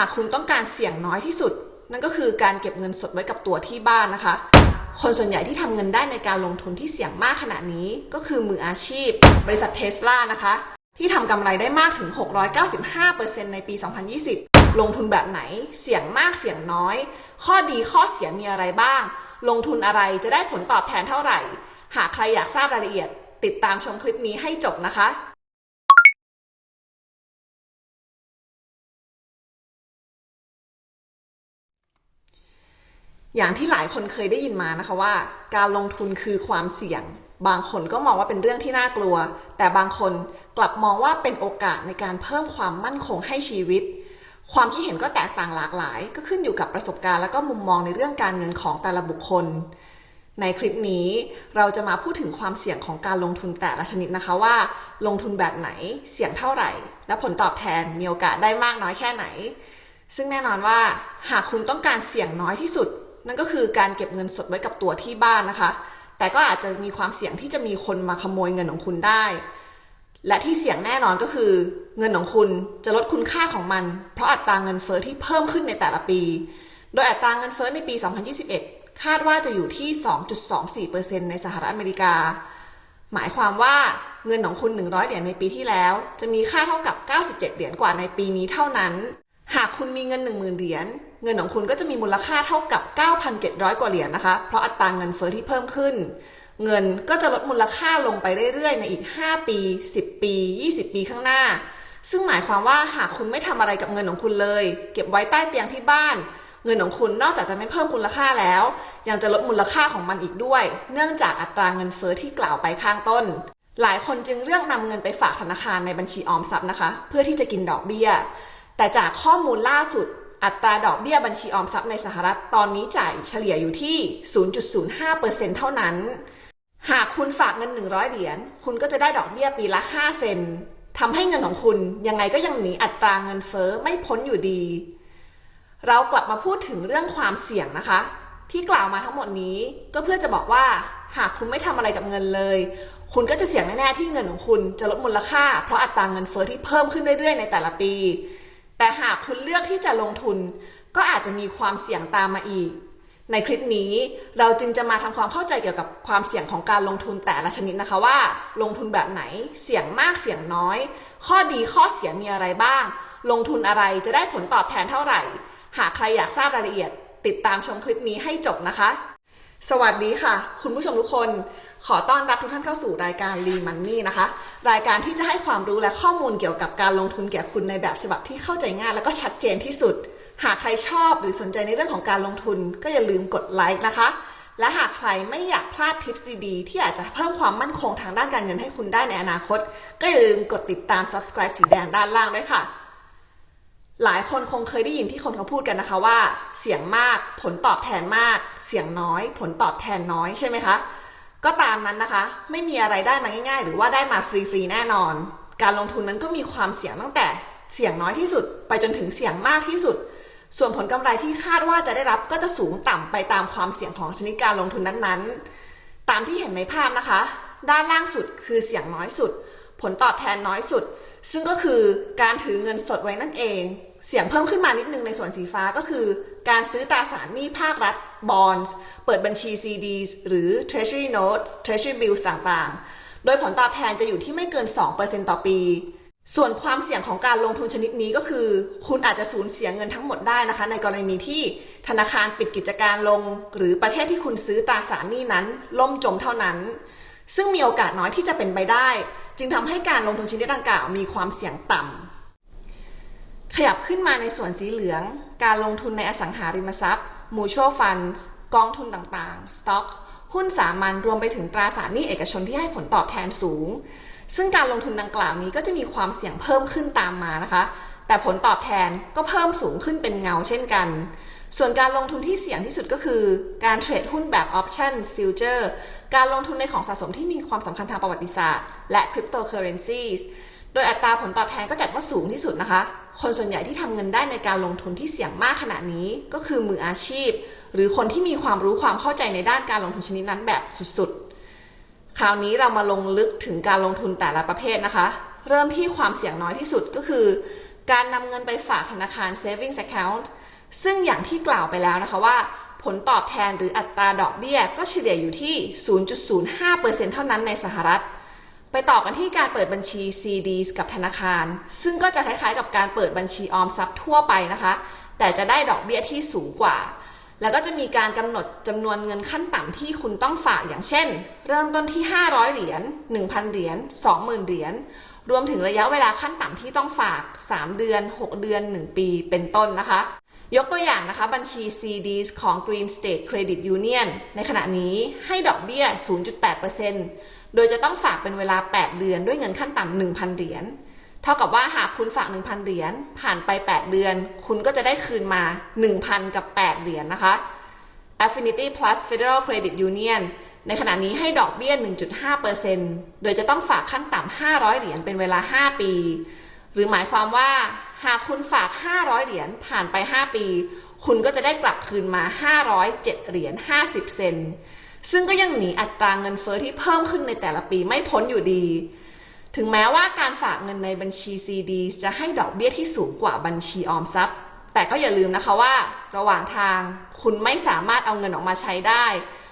หากคุณต้องการเสี่ยงน้อยที่สุด นั่นก็คือการเก็บเงินสดไว้กับตัวที่บ้านนะคะ คนส่วนใหญ่ที่ทำเงินได้ในการลงทุนที่เสี่ยงมากขนาดนี้ ก็คือมืออาชีพ บริษัทเทสลานะคะ ที่ทำกำไรได้มากถึง 695%ในปี 2020 ลงทุนแบบไหนเสี่ยงมากเสี่ยงน้อย ข้อดีข้อเสียมีอะไรบ้าง ลงทุนอะไรจะได้ผลตอบแทนเท่าไหร่ หากใครอยากทราบรายละเอียด ติดตามชมคลิปนี้ให้จบนะคะ อย่างที่หลายคนเคยได้ยินมานะคะว่า การลงทุนคือความเสี่ยง บางคนก็มองว่าเป็นเรื่องที่น่ากลัว แต่บางคนกลับมองว่าเป็นโอกาสในการเพิ่มความมั่นคงให้ชีวิต ความคิดเห็นก็แตกต่างหลากหลาย ก็ขึ้นอยู่กับประสบการณ์และก็มุมมองในเรื่องการเงินของแต่ละบุคคล ในคลิปนี้เราจะมาพูดถึงความเสี่ยงของการลงทุนแต่ละชนิดนะคะว่า ลงทุนแบบไหนเสี่ยงเท่าไหร่ และผลตอบแทนมีโอกาสได้มากน้อยแค่ไหน ซึ่งแน่นอนว่า หากคุณต้องการเสี่ยงน้อยที่สุด นั่นก็คือการเก็บเงินสดไว้กับตัวที่บ้านนะคะ แต่ก็อาจจะมีความเสี่ยงที่จะมีคนมาขโมยเงินของคุณได้ และที่เสี่ยงแน่นอนก็คือ เงินของคุณจะลดคุณค่าของมัน เพราะอัตราเงินเฟ้อที่เพิ่มขึ้นในแต่ละปี โดยอัตราเงินเฟ้อในปี 2021 คาดว่าจะอยู่ที่ 2.24%ในสหรัฐอเมริกา หมายความว่าเงินของคุณ 100 เหรียญในปีที่แล้ว จะมีค่าเท่ากับ 97 เหรียญกว่าในปีนี้เท่านั้น หากคุณมีเงิน 10,000 เหรียญ เงินของคุณก็จะมีมูลค่าเท่ากับ 9,700 กว่าเหรียญนะคะ เพราะอัตราเงินเฟ้อที่เพิ่มขึ้น เงินก็จะลดมูลค่าลงไปเรื่อยๆ ในอีก 5 ปี 10 ปี 20 ปีข้างหน้า ซึ่งหมายความว่าหากคุณไม่ทำอะไรกับเงินของคุณเลย เก็บไว้ใต้เตียงที่บ้าน เงินของคุณนอกจากจะไม่เพิ่มมูลค่าแล้ว ยังจะลดมูลค่าของมันอีกด้วย เนื่องจากอัตราเงินเฟ้อที่กล่าวไปข้างต้น หลายคนจึงเลือกนำเงินไปฝากธนาคารในบัญชีออมทรัพย์นะคะ เพื่อที่จะกินดอกเบี้ย แต่จากข้อมูลล่าสุด อัตราดอกเบี้ยบัญชีออมทรัพย์ในสหรัฐตอนนี้จ่ายเฉลี่ยอยู่ที่ 0.05%เท่านั้น หากคุณฝากเงิน 100 เหรียญ คุณก็จะได้ดอกเบี้ยปีละ 5 เซนทำให้เงินของคุณยังไงก็ยังหนีอัตราเงินเฟ้อไม่พ้นอยู่ดี เรากลับมาพูดถึงเรื่องความเสี่ยงนะคะ ที่กล่าวมาทั้งหมดนี้ก็เพื่อจะบอกว่า หากคุณไม่ทำอะไรกับเงินเลย คุณก็จะเสี่ยงแน่ๆที่เงินของคุณจะลดมูลค่า เพราะอัตราเงินเฟ้อที่เพิ่มขึ้นเรื่อยๆในแต่ละปี แต่หากคุณเลือกที่จะลงทุน ก็อาจจะมีความเสี่ยงตามมาอีก ในคลิปนี้เราจึงจะมาทำความเข้าใจเกี่ยวกับความเสี่ยงของการลงทุนแต่ละชนิดนะคะว่า ลงทุนแบบไหนเสี่ยงมากเสี่ยงน้อย ข้อดีข้อเสียมีอะไรบ้าง ลงทุนอะไรจะได้ผลตอบแทนเท่าไหร่ หากใครอยากทราบรายละเอียด ติดตามชมคลิปนี้ให้จบนะคะ สวัสดีค่ะ คุณผู้ชมทุกคน ขอต้อนรับทุกท่านเข้าสู่รายการ l ีมันนี่นะคะ รายการที่จะให้ความรู้และข้อมูลเกี่ยวกับการลงทุนแก่คุณในแบบฉบับที่เข้าใจง่ายและก็ชัดเจนที่สุด หากใครชอบหรือสนใจในเรื่องของการลงทุน ก็อย่าลืมกดไลค์นะคะ และหากใครไม่อยากพลาดทิปดีๆ ที่อาจจะเพิ่มความมั่นคงทางด้านการเงินให้คุณได้ในอนาคต ก็อย่าลืมกดติดตาม subscribe สีแดงด้านล่างด้วยค่ะ หลายคนคงเคยได้ยินที่คนเขาพูดกันนะคะว่า เสียงมากผลตอบแทนมาก เสียงน้อย ผลตอบแทนน้อยใช่ไหมคะ ก็ตามนั้นนะคะ ไม่มีอะไรได้มาง่าย ๆ หรือว่าได้มาฟรีๆแน่นอน การลงทุนนั้นก็มีความเสี่ยงตั้งแต่เสี่ยงน้อยที่สุด ไปจนถึงเสี่ยงมากที่สุด ส่วนผลกำไรที่คาดว่าจะได้รับก็จะสูงต่ำไปตามความเสี่ยงของชนิดการลงทุนนั้นๆ ตามที่เห็นในภาพนะคะ ด้านล่างสุดคือเสี่ยงน้อยสุด ผลตอบแทนน้อยสุด ซึ่งก็คือการถือเงินสดไว้นั่นเอง เสี่ยงเพิ่มขึ้นมานิดนึงในส่วนสีฟ้าก็คือ การซื้อตราสารหนี้ภาครัฐ bonds เปิดบัญชี CDs หรือ treasury notes treasury bills ต่างๆ โดยผลตอบแทนจะอยู่ที่ไม่เกิน 2%ต่อปี ส่วนความเสี่ยงของการลงทุนชนิดนี้ก็คือ คุณอาจจะสูญเสียเงินทั้งหมดได้นะคะ ในกรณีที่ธนาคารปิดกิจการลง หรือประเทศที่คุณซื้อตราสารหนี้นั้น ล่มจมเท่านั้น ซึ่งมีโอกาสน้อยที่จะเป็นไปได้ จึงทำให้การลงทุนชนิดดังกล่าวมีความเสี่ยงต่ำขยับขึ้นมาในส่วนสีเหลือง การลงทุนในอสังหาริมทรัพย์ mutual funds กองทุนต่างๆ stock หุ้นสามัญรวมไปถึงตราสารหนี้เอกชนที่ให้ผลตอบแทนสูง ซึ่งการลงทุนดังกล่าวนี้ก็จะมีความเสี่ยงเพิ่มขึ้นตามมานะคะ แต่ผลตอบแทนก็เพิ่มสูงขึ้นเป็นเงาเช่นกัน ส่วนการลงทุนที่เสี่ยงที่สุดก็คือ การเทรดหุ้นแบบ options future การลงทุนในของสะสมที่มีความสำคัญทางประวัติศาสตร์ และ cryptocurrencies ดยอัตราผลตอบแทนก็จัดว่าสูงที่สุดนะคะ คนส่วนใหญ่ที่ทำเงินได้ในการลงทุนที่เสี่ยงมากขนาดนี้ก็คือมืออาชีพ หรือคนที่มีความรู้ความเข้าใจในด้านการลงทุนชนิดนั้นแบบสุดๆ คราวนี้เรามาลงลึกถึงการลงทุนแต่ละประเภทนะคะ เริ่มที่ความเสี่ยงน้อยที่สุดก็คือ การนำเงินไปฝากธนาคาร savings account ซึ่งอย่างที่กล่าวไปแล้วนะคะว่า ผลตอบแทนหรืออัตราดอกเบี้ยก็เฉลี่ยอยู่ที่ 0.05%เท่านั้นในสหรัฐ ไปต่อกันที่การเปิดบัญชี CDs กับธนาคาร ซึ่งก็จะคล้ายๆ กับการเปิดบัญชีออมทรัพย์ทั่วไปนะคะ แต่จะได้ดอกเบี้ยที่สูงกว่า แล้วก็จะมีการกำหนดจำนวนเงินขั้นต่ำที่คุณต้องฝากอย่างเช่น เริ่มต้นที่ 500 เหรียญ 1,000 เหรียญ 20,000 เหรียญ รวมถึงระยะเวลาขั้นต่ำที่ต้องฝาก 3 เดือน 6 เดือน 1 ปีเป็นต้นนะคะยกตัวอย่างนะคะบัญชี CDs ของ Green State Credit Union ในขณะนี้ให้ดอกเบี้ย 0.8% โดยจะต้องฝากเป็นเวลา 8 เดือนด้วยเงินขั้นต่ำ1,000 เหรียญ เท่ากับว่าหากคุณฝาก 1,000 เหรียญผ่านไป 8 เดือน คุณก็จะได้คืนมา 1,000 กับ 8 เหรียญนะคะ Affinity Plus Federal Credit Union ในขณะนี้ให้ดอกเบี้ย 1.5%โดยจะต้องฝากขั้นต่ำ 500 เหรียญเป็นเวลา 5 ปี หรือหมายความว่า หากคุณฝาก 500 เหรียญผ่านไป 5 ปี คุณก็จะได้กลับคืนมา 507 เหรียญ 50 เซนต์ ซึ่งก็ยังหนีอัตราเงินเฟอ้อที่เพิ่มขึ้นในแต่ละปีไม่พ้นอยู่ดี ถึงแม้ว่าการฝากเงินในบัญชี CD จะให้ดอกเบี้ยที่สูงกว่าบัญชีออมทรัพย์ แต่ก็อย่าลืมนะคะว่า ระหว่างทางคุณไม่สามารถเอาเงินออกมาใช้ได้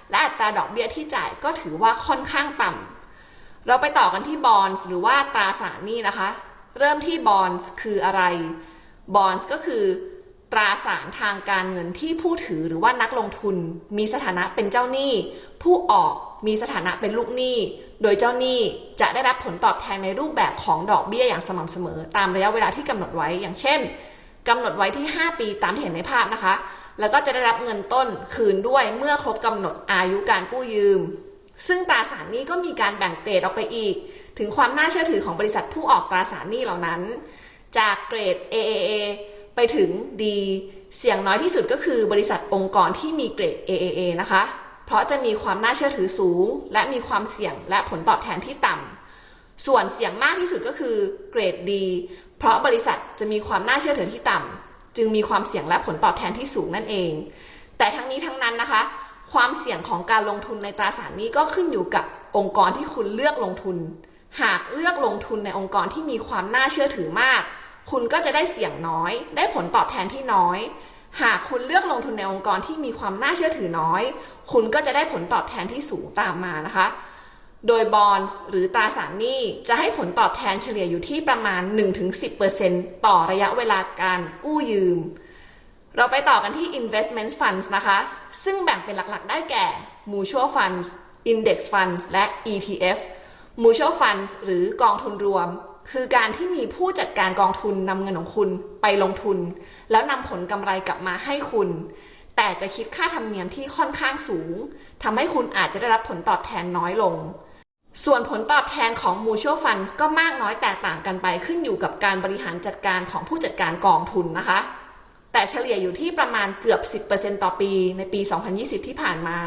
และอัตราดอกเบี้ยที่จ่ายก็ถือว่าค่อนข้างต่ำเราไปต่อกันที่บอนส์หรือว่าตราสารหนี้นะคะ เริ่มที่บอนส์คืออะไรบอนส์ก็คือ ตราสารทางการเงินที่ผู้ถือหรือว่านักลงทุน มีสถานะเป็นเจ้าหนี้ ผู้ออกมีสถานะเป็นลูกหนี้ โดยเจ้าหนี้จะได้รับผลตอบแทนในรูปแบบของดอกเบี้ยอย่างสม่ำเสมอ ตามระยะเวลาที่กำหนดไว้อย่างเช่นกำหนดไว้ที่ 5 ปีตามที่เห็นในภาพนะคะ แล้วก็จะได้รับเงินต้นคืนด้วยเมื่อครบกำหนดอายุการกู้ยืม ซึ่งตราสารนี้ก็มีการแบ่งเกรดออกไปอีก ถึงความน่าเชื่อถือของบริษัทผู้ออกตราสารหนี้เหล่านั้น จากเกรด AAA ไปถึง D เสี่ยงน้อยที่สุดก็คือบริษัทองค์กรที่มีเกรด AAA นะคะ เพราะจะมีความน่าเชื่อถือสูง และมีความเสี่ยงและผลตอบแทนที่ต่ำ ส่วนเสี่ยงมากที่สุดก็คือเกรด D เพราะบริษัทจะมีความน่าเชื่อถือที่ต่ำ จึงมีความเสี่ยงและผลตอบแทนที่สูงนั่นเอง แต่ทั้งนี้ทั้งนั้นนะคะ ความเสี่ยงของการลงทุนในตราสารนี้ก็ขึ้นอยู่กับองค์กรที่คุณเลือกลงทุน หากเลือกลงทุนในองค์กรที่มีความน่าเชื่อถือมาก คุณก็จะได้เสี่ยงน้อย ได้ผลตอบแทนที่น้อย หากคุณเลือกลงทุนในองค์กรที่มีความน่าเชื่อถือน้อย คุณก็จะได้ผลตอบแทนที่สูงตามมานะคะ โดยบอนหรือตราสารหนี้จะให้ผลตอบแทนเฉลี่ยอยู่ที่ประมาณ 1-10%ต่อระยะเวลาการกู้ยืม เราไปต่อกันที่ investment funds นะคะ ซึ่งแบ่งเป็นหลักๆ ได้แก่ mutual funds index funds และ ETF mutual funds หรือกองทุนรวม คือการที่มีผู้จัดการกองทุนนำเงินของคุณไปลงทุน แล้วนำผลกำไรกลับมาให้คุณ แต่จะคิดค่าธรรมเนียมที่ค่อนข้างสูงทำให้คุณอาจจะได้รับผลตอบแทนน้อยลง ส่วนผลตอบแทนของ mutual funds ก็มากน้อยแตกต่างกันไปขึ้นอยู่กับการบริหารจัดการของผู้จัดการกองทุนนะคะ แต่เฉลี่ยอยู่ที่ประมาณเกือบ 10%ต่อปีในปี 2020 ที่ผ่านมา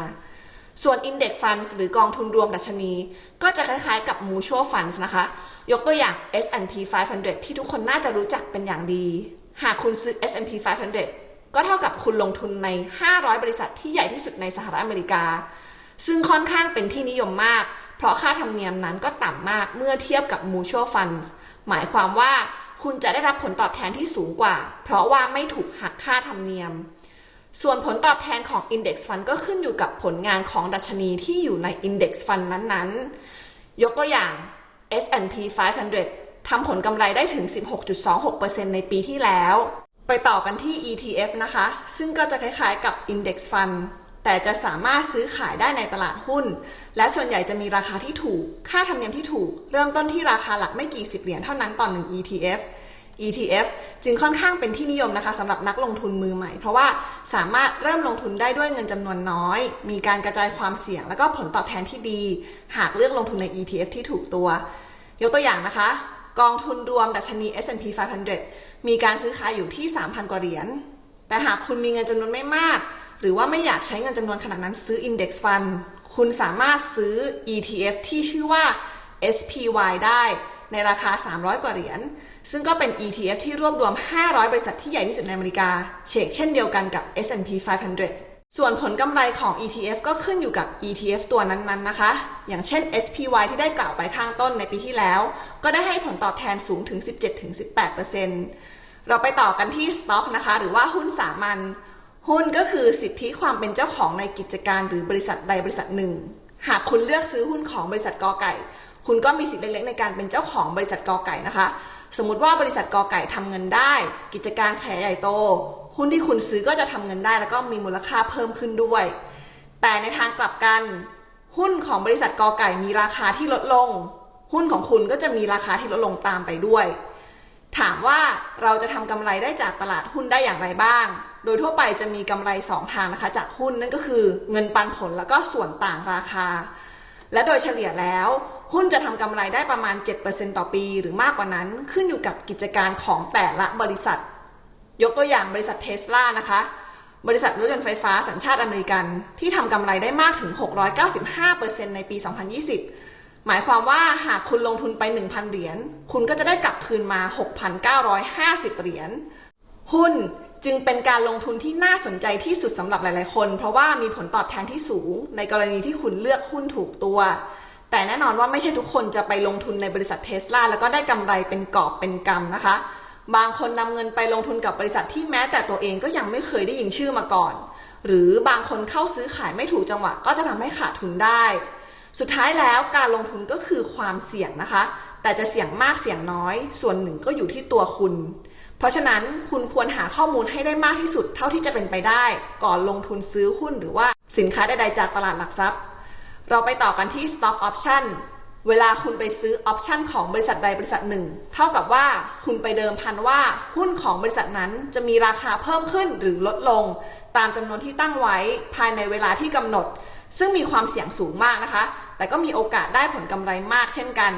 ส่วน Index Funds หรือกองทุนรวมดัชนี ก็จะคล้ายๆกับ Mutual Funds นะคะ ยกตัวอย่าง S&P 500 ที่ทุกคนน่าจะรู้จักเป็นอย่างดี หากคุณซื้อ S&P 500 ก็เท่ากับคุณลงทุนใน 500 บริษัทที่ใหญ่ที่สุดในสหรัฐอเมริกา ซึ่งค่อนข้างเป็นที่นิยมมาก เพราะค่าธรรมเนียมนั้นก็ต่ำมากเมื่อเทียบกับ Mutual Funds หมายความว่าคุณจะได้รับผลตอบแทนที่สูงกว่า เพราะว่าไม่ถูกหักค่าธรรมเนียม ส่วนผลตอบแทนของ Index Fund ก็ขึ้นอยู่กับผลงานของดัชนีที่อยู่ใน Index Fund นั้นๆ ยกตัวอย่าง S&P 500 ทำผลกำไรได้ถึง 16.26%ในปีที่แล้ว ไปต่อกันที่ ETF นะคะ ซึ่งก็จะคล้ายๆกับ Index Fund แต่จะสามารถซื้อขายได้ในตลาดหุ้น และส่วนใหญ่จะมีราคาที่ถูก ค่าธรรมเนียมที่ถูก เริ่มต้นที่ราคาหลักไม่กี่สิบเหรียญเท่านั้นต่อหนึ่ง ETF ETF จึงค่อนข้างเป็นที่นิยมนะคะสำหรับนักลงทุนมือใหม่ เพราะว่าสามารถเริ่มลงทุนได้ด้วยเงินจำนวนน้อย มีการกระจายความเสี่ยง และก็ผลตอบแทนที่ดี หากเลือกลงทุนใน ETF ที่ถูกตัว ยกตัวอย่างนะคะ กองทุนรวมดัชนี S&P 500 มีการซื้อขายอยู่ที่ 3,000 กว่าเหรียญแต่หากคุณมีเงินจำนวนไม่มาก หรือว่าไม่อยากใช้เงินจำนวนขนาดนั้นซื้อ Index Fund คุณสามารถซื้อ ETF ที่ชื่อว่า SPY ได้ ในราคา 300 กว่าเหรียญ ซึ่งก็เป็น ETF ที่รวบรวม 500 บริษัทที่ใหญ่ที่สุดในอเมริกา เชกเช่นเดียวกันกับ S&P 500 ส่วนผลกำไรของ ETF ก็ขึ้นอยู่กับ ETF ตัวนั้นๆนะคะ อย่างเช่น SPY ที่ได้กล่าวไปข้างต้นในปีที่แล้ว ก็ได้ให้ผลตอบแทนสูงถึง 17-18%เราไปต่อกันที่สต็อกนะคะ หรือว่าหุ้นสามัญ หุ้นก็คือสิทธิความเป็นเจ้าของในกิจการหรือบริษัทใดบริษัทหนึ่ง หากคุณเลือกซื้อหุ้นของบริษัทกอไก่ คุณก็มีสิทธิ์เล็กๆในการเป็นเจ้าของบริษัทกอไก่นะคะ สมมุติว่าบริษัทกอไก่ทำเงินได้ กิจการขยายใหญ่โต หุ้นที่คุณซื้อก็จะทำเงินได้ แล้วก็มีมูลค่าเพิ่มขึ้นด้วย แต่ในทางกลับกัน หุ้นของบริษัทกอไก่มีราคาที่ลดลง หุ้นของคุณก็จะมีราคาที่ลดลงตามไปด้วย ถามว่าเราจะทำกำไรได้จากตลาดหุ้นได้อย่างไรบ้างโดยทั่วไปจะมีกำไร 2 ทางนะคะ จากหุ้นนั่นก็คือเงินปันผลแล้วก็ส่วนต่างราคา และโดยเฉลี่ยแล้ว หุ้นจะทำกำไรได้ประมาณ 7%ต่อปี หรือมากกว่านั้นขึ้นอยู่กับกิจการของแต่ละบริษัท ยกตัวอย่างบริษัทเทสลานะคะ บริษัทรถยนต์ไฟฟ้าสัญชาติอเมริกัน ที่ทำกำไรได้มากถึง 695%ในปี 2020 หมายความว่าหากคุณลงทุนไป 1,000 เหรียญ คุณก็จะได้กลับคืนมา 6,950 เหรียญ หุ้นจึงเป็นการลงทุนที่น่าสนใจที่สุดสำหรับหลาย ๆ คน เพราะว่ามีผลตอบแทนที่สูงในกรณีที่คุณเลือกหุ้นถูกตัว แต่แน่นอนว่าไม่ใช่ทุกคนจะไปลงทุนในบริษัทเทสลาแล้วก็ได้กำไรเป็นกอบเป็นกำนะคะ บางคนนำเงินไปลงทุนกับบริษัทที่แม้แต่ตัวเองก็ยังไม่เคยได้ยินชื่อมาก่อน หรือบางคนเข้าซื้อขายไม่ถูกจังหวะก็จะทำให้ขาดทุนได้ สุดท้ายแล้วการลงทุนก็คือความเสี่ยงนะคะ แต่จะเสี่ยงมากเสี่ยงน้อย ส่วนหนึ่งก็อยู่ที่ตัวคุณ เพราะฉะนั้นคุณควรหาข้อมูลให้ได้มากที่สุดเท่าที่จะเป็นไปได้ ก่อนลงทุนซื้อหุ้นหรือว่าสินค้าใดๆจากตลาดหลักทรัพย์ เราไปต่อกันที่ Stock Option เวลาคุณไปซื้อออปชันของบริษัทใดบริษัทหนึ่ง เท่ากับว่าคุณไปเดิมพันว่าหุ้นของบริษัทนั้นจะมีราคาเพิ่มขึ้นหรือลดลง ตามจำนวนที่ตั้งไว้ภายในเวลาที่กำหนด ซึ่งมีความเสี่ยงสูงมากนะคะ แต่ก็มีโอกาสได้ผลกำไรมากเช่นกัน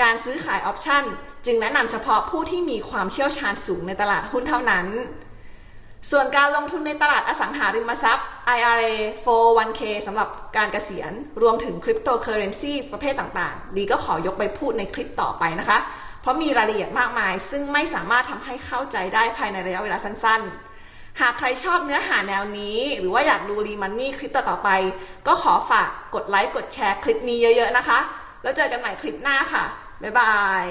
การซื้อขายออปชันจึงแนะนำเฉพาะผู้ที่มีความเชี่ยวชาญสูงในตลาดหุ้นเท่านั้น ส่วนการลงทุนในตลาดอสังหาริมทรัพย์ IRA 401k สำหรับการเกษียณ รวมถึงคริปโตเคอเรนซีประเภทต่างๆดีก็ขอยกไปพูดในคลิปต่อไปนะคะ เพราะมีรายละเอียดมากมาย ซึ่งไม่สามารถทำให้เข้าใจได้ภายในระยะเวลาสั้นๆ หากใครชอบเนื้อหาแนวนี้ หรือว่าอยากดูรีมันนี่คลิปต่อๆไป ก็ขอฝากกดไลค์กดแชร์คลิปนี้เยอะๆนะคะ แล้วเจอกันใหม่คลิปหน้าค่ะ บ๊ายบาย